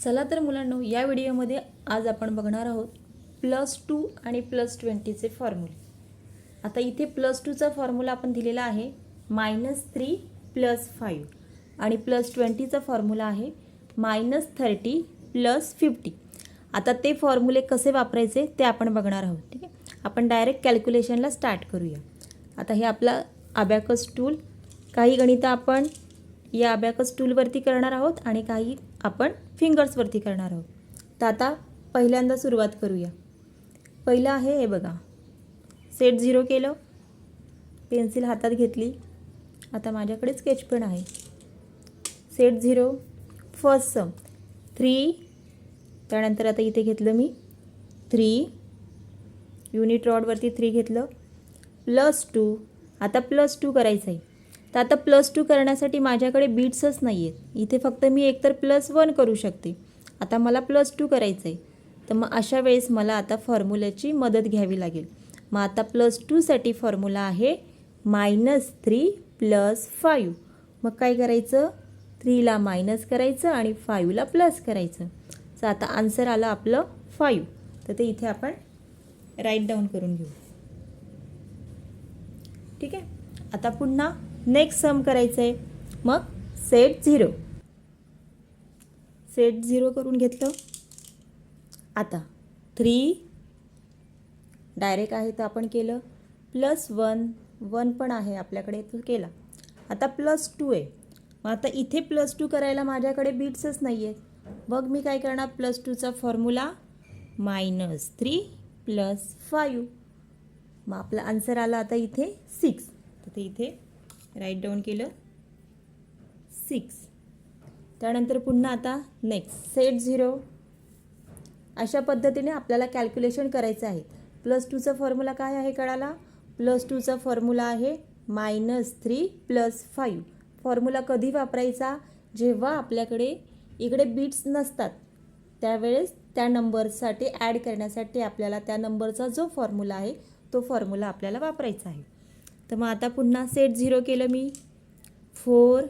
चला तर मुलांनो या व्हिडिओमध्ये आज आपण बघणार आहोत प्लस टू आणि प्लस ट्वेंटीचे फॉर्म्युले. आता इथे प्लस टूचा फॉर्म्युला आपण दिलेला आहे मायनस थ्री प्लस फाईव्ह. आणि प्लस ट्वेंटीचा फॉर्म्युला आहे मायनस थर्टी प्लस फिफ्टी. आता ते फॉर्म्युले कसे वापरायचे ते आपण बघणार आहोत ठीक आहे? आपण डायरेक्ट कॅल्क्युलेशनला स्टार्ट करूया. आता हे आपला अबॅकस टूल. काही गणितं आपण या अबॅकस टूलवरती करणार आहोत आणि काही आपण फिंगर्सवरती करणार आहोत. तर आता पहिल्यांदा सुरुवात करूया. पहिलं आहे हे बघा. सेट झिरो केलं. पेन्सिल हातात घेतली. आता माझ्याकडे स्केच पेन आहे. Set zero first sum three त्यानंतर आता इथे घेतलं मी. थ्री युनिट रॉडवरती थ्री घेतलं. प्लस टू आता प्लस टू करायचं आहे तर आता प्लस टू करण्यासाठी माझ्याकडे बीट्सच नाही आहेत इथे फक्त मी एकतर प्लस वन करू शकते. आता मला प्लस टू करायचं आहे तर मग अशा वेळेस मला आता फॉर्म्युल्याची मदत घ्यावी लागेल. मग आता प्लस टूसाठी फॉर्म्युला आहे मायनस थ्री प्लस फायू मग काय करायचं? थ्रीला मायनस करायचं आणि फायूला प्लस करायचं. तर आता आन्सर आलं आपलं फायू तर ते इथे आपण राईट डाऊन करून घेऊ. ठीक आहे? आता पुन्हा नेक्स्ट सम करायचं आहे मग सेट झिरो सेट झिरो करून घेतलं. आता थ्री डायरेक्ट आहे तर आपण केलं. प्लस वन वन पण आहे आपल्याकडे तो केला. आता प्लस टू आहे. मग आता इथे प्लस टू करायला माझ्याकडे बीट्सच नाही आहेत मग मी काय करणार? Plus टूचा formula minus three plus five मग आपला आन्सर आला आता इथे सिक्स तर ते इथे राईट डाऊन केलं. सिक्स त्यानंतर पुन्हा आता नेक्स्ट सेट झिरो अशा पद्धतीने आपल्याला कॅल्क्युलेशन करायचं आहे. प्लस टूचा फॉर्म्युला काय आहे कळाला? प्लस टूचा फॉर्म्युला आहे minus three plus five formula कधी वापरायचा? जेव्हा आपल्याकडे इकडे बीट्स नसतात. त्यावेळेस त्या नंबरसाठी ॲड करण्यासाठी आपल्याला त्या नंबरचा जो फॉर्म्युला आहे तो फॉर्म्युला आपल्याला वापरायचा आहे. तर मग आता पुन्हा सेट झिरो केलं मी. फोर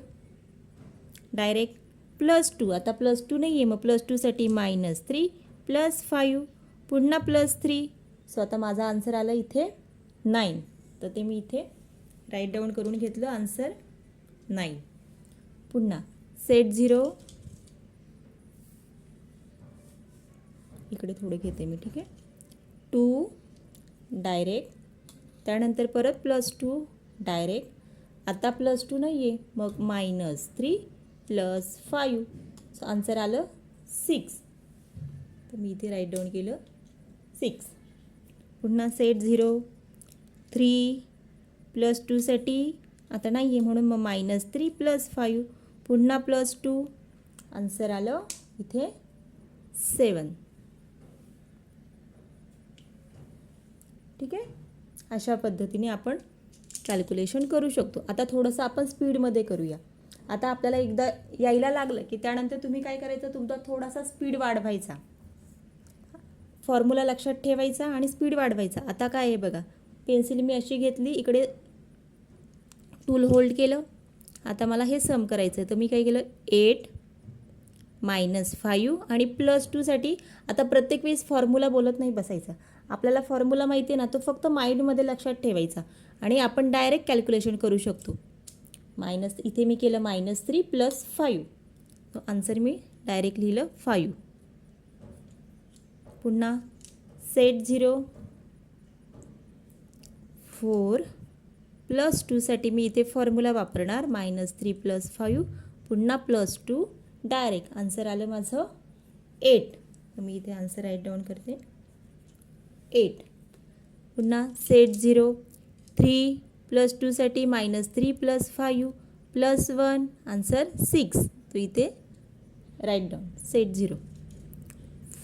डायरेक्ट प्लस टू आता प्लस टू नाही आहे मग प्लस टूसाठी मायनस थ्री प्लस फाईव्ह पुन्हा प्लस थ्री सो आता माझा आन्सर आला इथे नाईन तर ते मी इथे राईट डाऊन करून घेतलं आन्सर नाईन पुन्हा सेट झिरो इकडे थोडे घेते मी ठीक आहे. टू डायरेक्ट त्यानंतर परत प्लस टू डायरेक्ट. आता प्लस टू नाही आहे मग minus three plus five. So answer आलं सिक्स. तर मी इथे राईट डाऊन केलं सिक्स. पुन्हा सेट झिरो थ्री प्लस टूसाठी आता नाही आहे म्हणून मग मायनस थ्री प्लस फाईव्ह पुन्हा प्लस टू आन्सर आलं इथे सेवन ठीक आहे? अशा पद्धतीने आपण कॅल्क्युलेशन करू शकतो. आता थोडंसं आपण स्पीडमध्ये करूया. आता आपल्याला एकदा यायला लागलं की त्यानंतर तुम्ही काय करायचं? तुमचा थोडासा स्पीड वाढवायचा. फॉर्म्युला लक्षात ठेवायचा आणि स्पीड वाढवायचा. आता काय आहे बघा. पेन्सिल मी अशी घेतली इकडे टूल होल्ड केलं. आता मला हे सम करायचं आहे तर मी काय केलं? एट मायनस फाईव्ह आणि प्लस टूसाठी आता प्रत्येक वेळेस फॉर्म्युला बोलत नाही बसायचा. आपल्याला फॉर्म्युला माहिती आहे ना तो फक्त माइंडमध्ये लक्षात ठेवायचा. आणि आपण डायरेक्ट कॅल्क्युलेशन करू शकतो. मायनस इथे मी केलं मायनस थ्री प्लस फाईव्ह तो आन्सर मी डायरेक्ट लिहिलं फाईव्ह पुन्हा सेट झिरो फोर प्लस टूसाठी मी इथे फॉर्म्युला वापरणार. मायनस थ्री प्लस फाईव्ह पुन्हा प्लस टू डायरेक्ट आन्सर आलं माझं एट मी इथे आन्सर राईट डाऊन करते. एट पुन्हा set zero three plus टूसाठी minus three plus five plus one answer six तो इथे write down set zero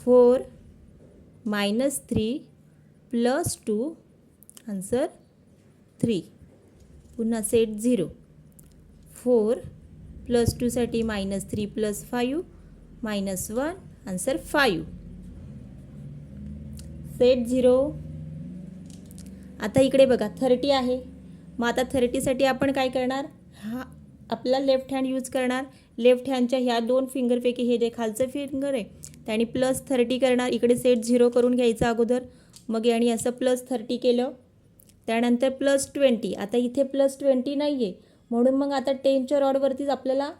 four minus three plus two answer three पुन्हा set zero four plus टूसाठी minus three plus five minus one answer five set zero आता इकडे बघा thirty आहे. मग आता थर्टीसाठी आपण काय करणार? हा आपला लेफ्ट हँड यूज करणार. लेफ्ट हँडच्या ह्या दोन फिंगरपैकी हे जे खालचं फिंगर आहे त्याने प्लस थर्टी करणार. इकडे सेट झिरो करून घ्यायचं अगोदर. मग याने असं प्लस थर्टी केलं. त्यानंतर प्लस ट्वेंटी आता इथे प्लस ट्वेंटी नाही आहे म्हणून मग आता टेनच्या रॉडवरतीच आपल्याला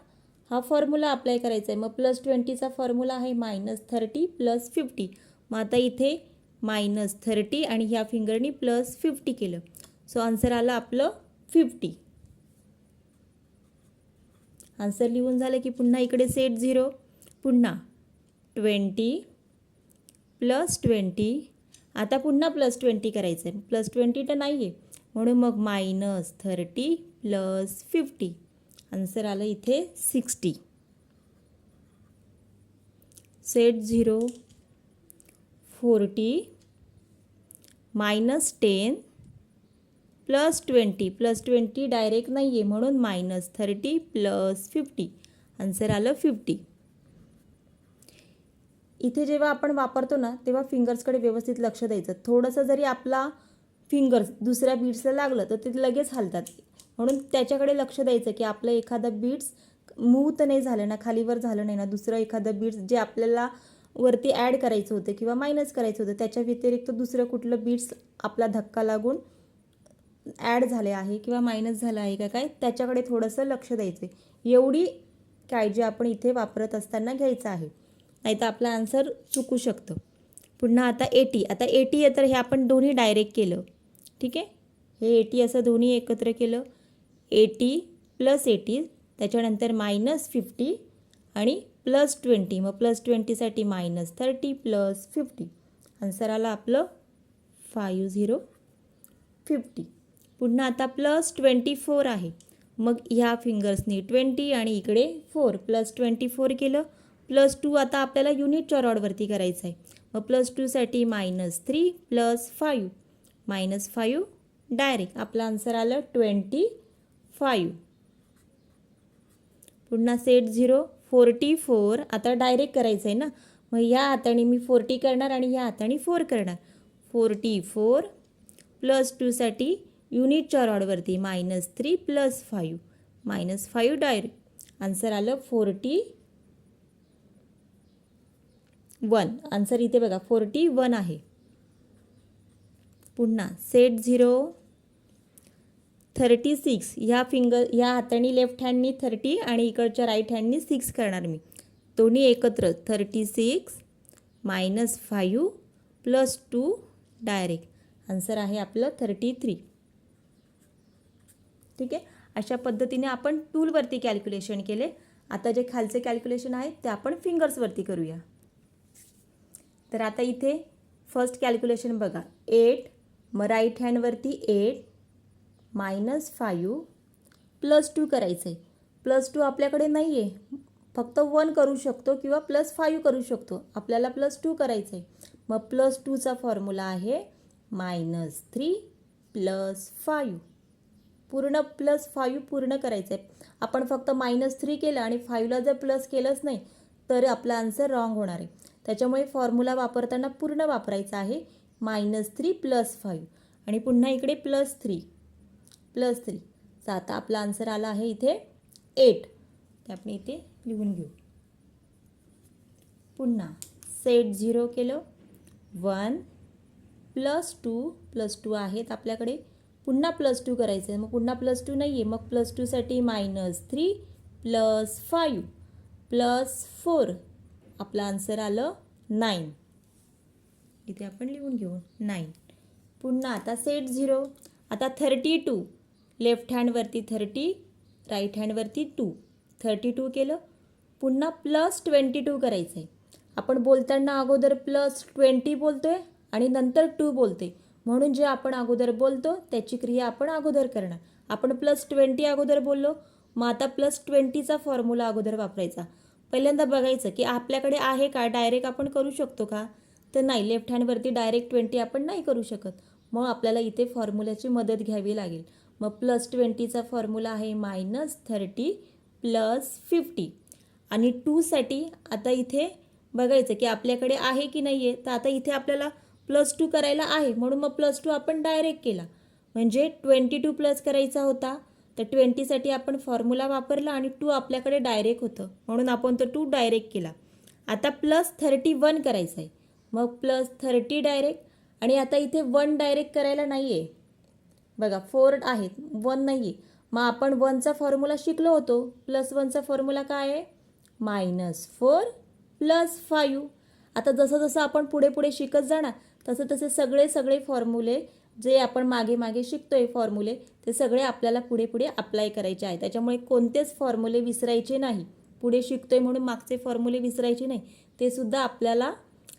हा फॉर्म्युला अप्लाय करायचा आहे. मग प्लस ट्वेंटीचा फॉर्म्युला आहे मायनस थर्टी प्लस फिफ्टी मग आता इथे मायनस थर्टी आणि ह्या फिंगरनी प्लस फिफ्टी केलं. सो आन्सर आलं आपलं फिफ्टी आन्सर लिहून झालं की पुन्हा इकडे सेट झिरो पुन्हा ट्वेंटी प्लस ट्वेंटी आता पुन्हा प्लस ट्वेंटी करायचं आहे प्लस ट्वेंटी तर नाही आहे म्हणून मग minus thirty plus fifty. Answer आलं इथे sixty. Set zero forty minus ten plus twenty. Plus twenty direct नाही आहे म्हणून minus thirty plus fifty. Answer आलं फिफ्टी. इथे जेव्हा आपण वापरतो ना तेव्हा फिंगर्सकडे व्यवस्थित लक्ष द्यायचं. थोडंसं जरी आपला फिंगर्स दुसऱ्या बीड्सला लागलं तर ते लगेच हलतात. म्हणून त्याच्याकडे लक्ष द्यायचं की आपलं एखादं बीड्स मूव तर नाही झालं ना खालीवर झालं नाही ना दुसरं एखादं बीड्स जे आपल्याला वरती ॲड करायचं होतं किंवा मायनस करायचं होतं त्याच्या व्यतिरिक्त दुसरं कुठलं बीट्स आपला धक्का लागून ॲड झाले आहे किंवा मायनस झालं आहे का काय त्याच्याकडे थोडंसं लक्ष द्यायचं आहे एवढी काळजी आपण इथे वापरत असताना घ्यायचं आहे. नाही तर आपला आन्सर चुकू शकतं. पुन्हा आता एटी आता एटी आहे तर हे आपण दोन्ही डायरेक्ट केलं. ठीक आहे? हे एटी असं दोन्ही एकत्र केलं. एटी प्लस एटी त्याच्यानंतर मायनस फिफ्टी आणि प्लस ट्वेंटी. मग plus ट्वेंटीसाठी minus thirty plus fifty. Answer आलं आपलं फायू झिरो फिफ्टी. पुन्हा आता प्लस ट्वेंटी फोर आहे. मग ह्या फिंगर्सनी ट्वेंटी आणि इकडे फोर. प्लस ट्वेंटी फोर केलं. प्लस टू आता आपल्याला युनिटच्या रॉडवरती करायचं आहे. मग plus टूसाठी minus three plus five. Minus five direct. आपलं आन्सर आलं ट्वेंटी फाईव्ह पुन्हा सेट झिरो फोर्टी फोर आता डायरेक्ट करायचं आहे ना? मग ह्या हाताने मी फोर्टी करणार आणि ह्या हाताने फोर करणार. फोर्टी फोर प्लस टूसाठी युनिटच्या रॉडवरती minus three plus five minus five direct answer आलं फोर्टी वन आन्सर इथे बघा फोर्टी वन आहे. पुन्हा सेट झिरो थर्टी सिक्स. ह्या फिंगर ह्या हाताने लेफ्ट हँडनी थर्टी आणि इकडच्या राईट हँडनी सिक्स करणार मी. दोन्ही एकत्र thirty six minus five plus two direct answer आहे आपलं थर्टी थ्री. ठीक आहे? अशा पद्धतीने आपण टूलवरती कॅल्क्युलेशन केले. आता जे खालचे कॅल्क्युलेशन आहे ते आपण फिंगर्सवरती करूया. तर आता इथे फर्स्ट कॅल्क्युलेशन बघा. एट मग right हँडवरती eight minus five plus two करायचं आहे प्लस टू आपल्याकडे नाही आहे फक्त वन करू शकतो किंवा प्लस फायू करू शकतो. आपल्याला प्लस टू करायचं आहे मग प्लस टूचा फॉर्म्युला आहे मायनस थ्री प्लस फायू पूर्ण प्लस फायू पूर्ण करायचं आहे आपण फक्त मायनस थ्री केलं आणि फायूला जर प्लस केलंच नाही तर आपला आन्सर रॉंग होणार आहे. त्याच्यामुळे फॉर्म्युला वापरताना पूर्ण वापरायचा आहे मायनस थ्री प्लस फाईव्ह. आणि पुन्हा इकडे प्लस थ्री. Plus three. तर आता आपला आन्सर आला आहे इथे एट. ते आपण इथे लिहून घेऊ. पुन्हा सेट झिरो केलं. One plus two plus two आहेत आपल्याकडे. पुन्हा प्लस टू करायचं आहे. मग पुन्हा प्लस टू नाही आहे मग plus टूसाठी minus three plus five plus four. आपलं आन्सर आलं नाईन. इथे आपण लिहून घेऊ. नाईन. पुन्हा आता सेट झिरो. आता थर्टी टू. लेफ्ट हँडवरती थर्टी राईट हँडवरती टू थर्टी टू केलं. पुन्हा प्लस ट्वेंटी टू करायचं आहे आपण बोलताना अगोदर प्लस ट्वेंटी बोलतो आहे आणि नंतर टू बोलते म्हणून जे आपण अगोदर बोलतो त्याची क्रिया आपण अगोदर करणार. आपण प्लस ट्वेंटी अगोदर बोललो मग आता प्लस ट्वेंटीचा फॉर्म्युला अगोदर वापरायचा. पहिल्यांदा बघायचं की आपल्याकडे आहे का? डायरेक्ट आपण करू शकतो का? तर नाही लेफ्ट हँडवरती डायरेक्ट ट्वेंटी आपण नाही करू शकत. मग आपल्याला इथे फॉर्म्युल्याची मदत घ्यावी लागेल. मग प्लस ट्वेंटीचा फॉर्म्युला आहे मायनस थर्टी प्लस फिफ्टी आणि टूसाठी आता इथे बघायचं की आपल्याकडे आहे की नाही आहे तर आता इथे आपल्याला प्लस टू करायला आहे म्हणून मग प्लस टू आपण डायरेक्ट केला. म्हणजे ट्वेंटी टू प्लस करायचा होता तर ट्वेंटीसाठी आपण फॉर्म्युला वापरला आणि टू आपल्याकडे डायरेक्ट होतं. म्हणून आपण तो टू डायरेक्ट केला. आता प्लस थर्टी वन करायचं आहे मग प्लस थर्टी डायरेक्ट आणि आता इथे वन डायरेक्ट करायला नाही आहे बघा फोर आहेत वन नाही आहे मग आपण वनचा फॉर्म्युला शिकलो होतो. प्लस वनचा फॉर्म्युला काय आहे? मायनस फोर प्लस फायू आता जसं जसं आपण पुढे पुढे शिकत जाणार तसं तसे सगळे सगळे फॉर्म्युले जे आपण मागे मागे शिकतोय फॉर्म्युले ते सगळे आपल्याला पुढे पुढे अप्लाय करायचे आहे. त्याच्यामुळे कोणतेच फॉर्म्युले विसरायचे नाही. पुढे शिकतोय म्हणून मागचे फॉर्म्युले विसरायचे नाही. ते सुद्धा आपल्याला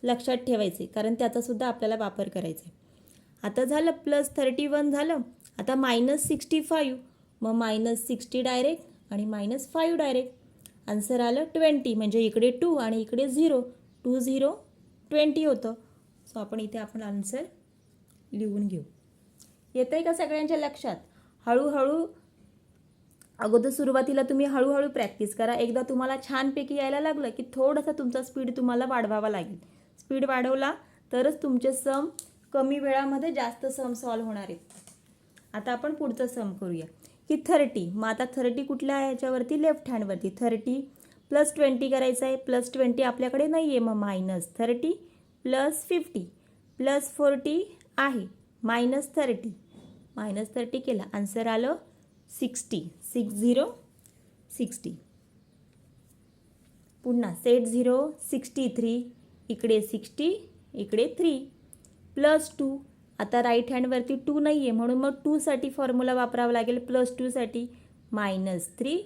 लक्षात ठेवायचे कारण त्याचासुद्धा आपल्याला वापर करायचा आहे. आता झालं प्लस थर्टी वन झालं. आता मायनस सिक्स्टी फाईव्ह मग मायनस सिक्स्टी डायरेक्ट आणि मायनस फाईव्ह डायरेक्ट आन्सर आलं ट्वेंटी म्हणजे इकडे टू आणि इकडे झिरो टू झिरो ट्वेंटी होतं. सो आपण इथे आपण आन्सर लिहून घेऊ. येतं आहे का सगळ्यांच्या लक्षात? हळूहळू अगोदर सुरुवातीला तुम्ही हळूहळू प्रॅक्टिस करा. एकदा तुम्हाला छानपैकी यायला लागलं की थोडासा तुमचा स्पीड तुम्हाला वाढवावा लागेल. स्पीड वाढवला तरच तुमचे सम कमी वेळामध्ये जास्त सम सॉल्व होणार आहेत. आता आपण पुढचं सम करूया. की थर्टी मग आता थर्टी कुठल्या आहे याच्यावरती? लेफ्ट हँडवरती थर्टी प्लस ट्वेंटी करायचं आहे. प्लस ट्वेंटी आपल्याकडे नाही आहे मग minus thirty plus fifty plus forty आहे. मायनस थर्टी मायनस थर्टी केला. आन्सर आलं सिक्स्टी सिक्स झिरो सिक्स्टी पुन्हा सेट झिरो सिक्स्टी थ्री इकडे सिक्स्टी इकडे थ्री प्लस टू. आता राईट हँडवरती टू नाही आहे म्हणून मग टूसाठी फॉर्म्युला वापरावा लागेल. प्लस टूसाठी मायनस थ्री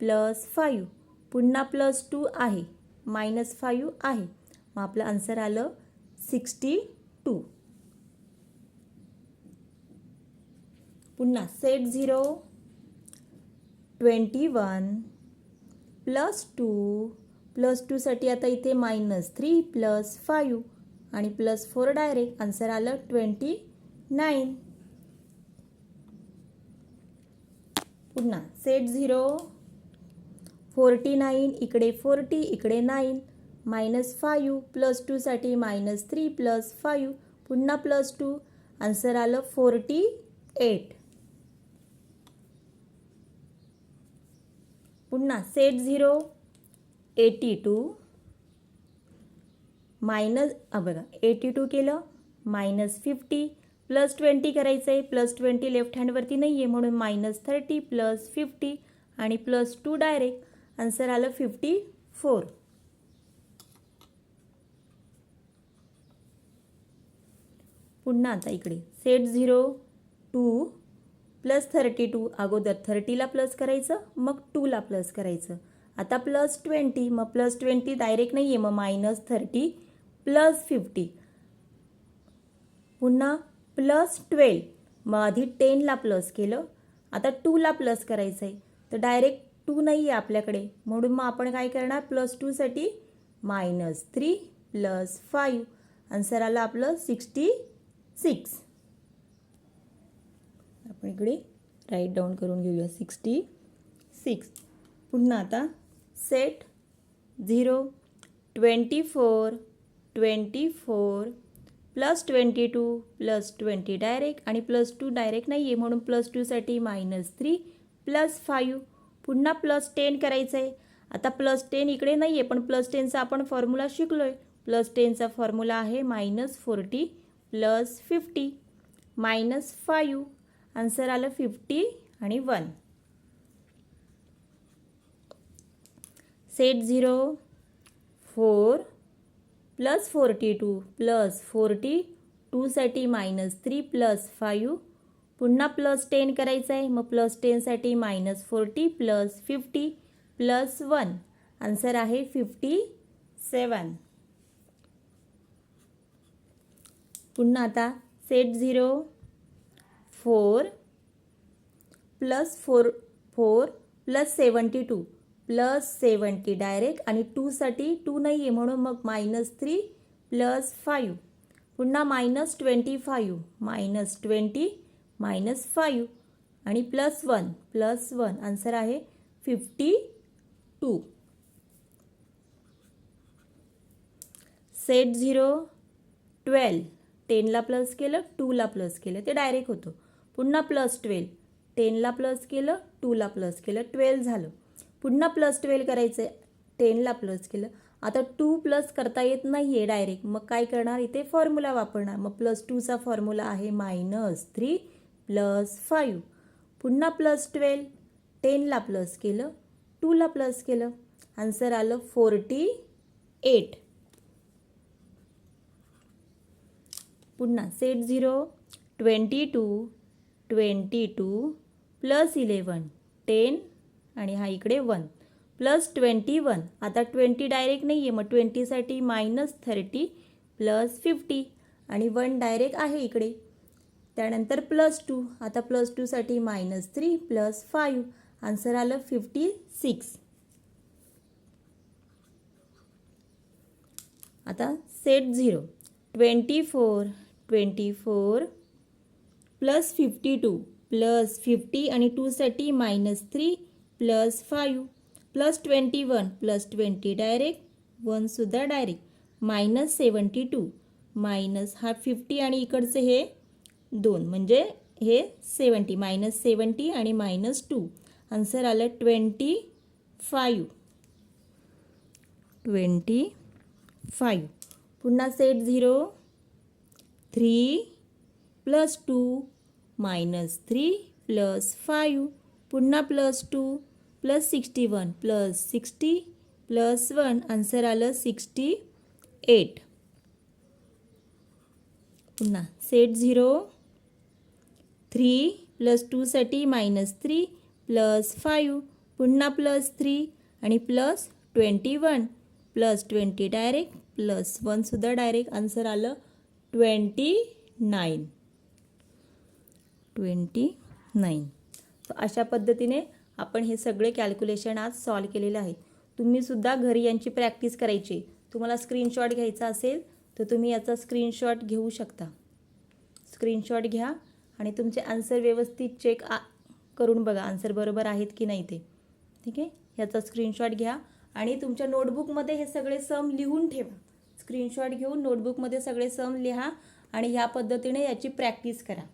प्लस फायू पुन्हा प्लस टू आहे. मायनस फायू आहे. मग आपलं आन्सर आलं सिक्स्टी टू पुन्हा set zero twenty one plus two plus टूसाठी आता इथे मायनस थ्री प्लस फायू आणि प्लस फोर डायरेक्ट आन्सर आलं ट्वेंटी नाईन पुन्हा सेट झिरो फोर्टी नाईन इकडे फोर्टी इकडे नाईन मायनस फायू प्लस टूसाठी मायनस थ्री प्लस फायू पुन्हा प्लस टू आन्सर आलं फोर्टी एट पुन्हा set zero eighty two minus बघा एटी टू केलं मायनस फिफ्टी प्लस ट्वेंटी करायचं आहे प्लस ट्वेंटी लेफ्ट हँडवरती नाही आहे म्हणून मायनस थर्टी प्लस फिफ्टी आणि प्लस टू डायरेक्ट आन्सर आलं फिफ्टी फोर पुन्हा आता इकडे. Set zero two plus thirty two अगोदर थर्टीला प्लस करायचं मग टूला प्लस करायचं. आता प्लस ट्वेंटी मग प्लस ट्वेंटी डायरेक्ट नाही आहे मग मायनस थर्टी प्लस फिफ्टी. पुन्हा प्लस ट्वेल्व. मग आधी टेनला प्लस केलं. आता टूला प्लस करायचं आहे तर डायरेक्ट टू नाही आहे आपल्याकडे. म्हणून मग आपण काय करणार? Plus टूसाठी minus three plus five. Answer आलं आपलं सिक्स्टी सिक्स. आपण इकडे राईट डाऊन करून घेऊया. Sixty six. पुन्हा आता set zero. Twenty four. Twenty four plus twenty two plus twenty direct आणि प्लस टू डायरेक्ट नाही आहे म्हणून प्लस टूसाठी मायनस थ्री प्लस फाईव्ह पुन्हा प्लस टेन करायचं आहे आता प्लस टेन इकडे नाही आहे पण प्लस टेनचा आपण फॉर्म्युला शिकलो आहे प्लस टेनचा फॉर्म्युला आहे minus forty plus fifty minus five answer आलं फिफ्टी आणि one set zero four plus forty two plus forty टूसाठी minus three plus five. पुन्हा प्लस टेन करायचं आहे मग plus टेनसाठी minus forty plus fifty plus one. Answer आहे fifty seven. पुन्हा आता set zero four plus four four plus seventy two. Plus seventy direct आणि टूसाठी two नाही आहे म्हणून मग मायनस थ्री प्लस फाईव्ह पुन्हा minus twenty five minus twenty minus five आणि plus one plus one answer आहे fifty two set zero twelve टेनला plus केलं टूला प्लस केलं. ते डायरेक्ट होतं. पुन्हा प्लस ट्वेल्व टेनला प्लस केलं टूला प्लस केलं. ट्वेल्व झालं. पुन्हा प्लस ट्वेल्व करायचं आहे टेनला प्लस केलं. आता टू प्लस करता येत नाही आहे डायरेक्ट मग काय करणार? इथे फॉर्म्युला वापरणार. मग प्लस टूचा फॉर्म्युला आहे मायनस थ्री प्लस फाईव्ह पुन्हा प्लस ट्वेल्व टेनला प्लस केलं. टूला प्लस केलं. आन्सर आलं फोर्टी एट पुन्हा set zero twenty two twenty two plus eleven ten आणि हा इकडे वन. Plus twenty one. आता ट्वेंटी डायरेक्ट नाही आहे मग ट्वेंटीसाठी मायनस थर्टी प्लस फिफ्टी. आणि वन डायरेक्ट आहे इकडे. त्यानंतर प्लस टू. आता plus टूसाठी minus three plus five. Answer आलं फिफ्टी सिक्स. आता set zero. Twenty four twenty four plus fifty two. Plus fifty आणि टूसाठी minus three plus five plus twenty one plus twenty direct वनसुद्धा direct minus seventy two minus हा fifty आणि इकडचे हे दोन म्हणजे हे सेवन्टी मायनस सेवन्टी आणि मायनस टू. आन्सर आलं ट्वेंटी फाईव्ह ट्वेंटी फाईव्ह पुन्हा set zero. Three plus two minus three plus five पुन्हा plus two plus sixty one plus sixty plus one answer आलं सिक्स्टी एट. पुन्हा set zero three plus टूसाठी minus three plus five पुन्हा plus three आणि plus twenty one plus twenty direct plus वनसुद्धा direct answer आलं twenty nine twenty nine so अशा पद्धतीने आपण हे सगळे कॅल्क्युलेशन आज सॉल्व केलेले आहे तुम्हीसुद्धा घरी यांची प्रॅक्टिस करायची. तुम्हाला स्क्रीनशॉट घ्यायचा असेल तर तुम्ही याचा स्क्रीनशॉट घेऊ शकता. स्क्रीनशॉट घ्या आणि तुमचे आन्सर व्यवस्थित चेक आ करून बघा आन्सर बरोबर आहेत की नाही ते. ठीक आहे? याचा स्क्रीनशॉट घ्या आणि तुमच्या नोटबुकमध्ये हे सगळे सम लिहून ठेवा. स्क्रीनशॉट घेऊन नोटबुकमध्ये सगळे सम लिहा आणि ह्या पद्धतीने याची प्रॅक्टिस करा.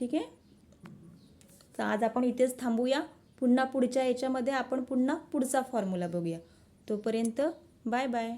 ठीक आहे? तर आज आपण इथेच थांबूया. पुन्हा पुढच्या याच्यामध्ये आपण पुन्हा पुढचा फॉर्म्युला बघूया. तोपर्यंत बाय बाय.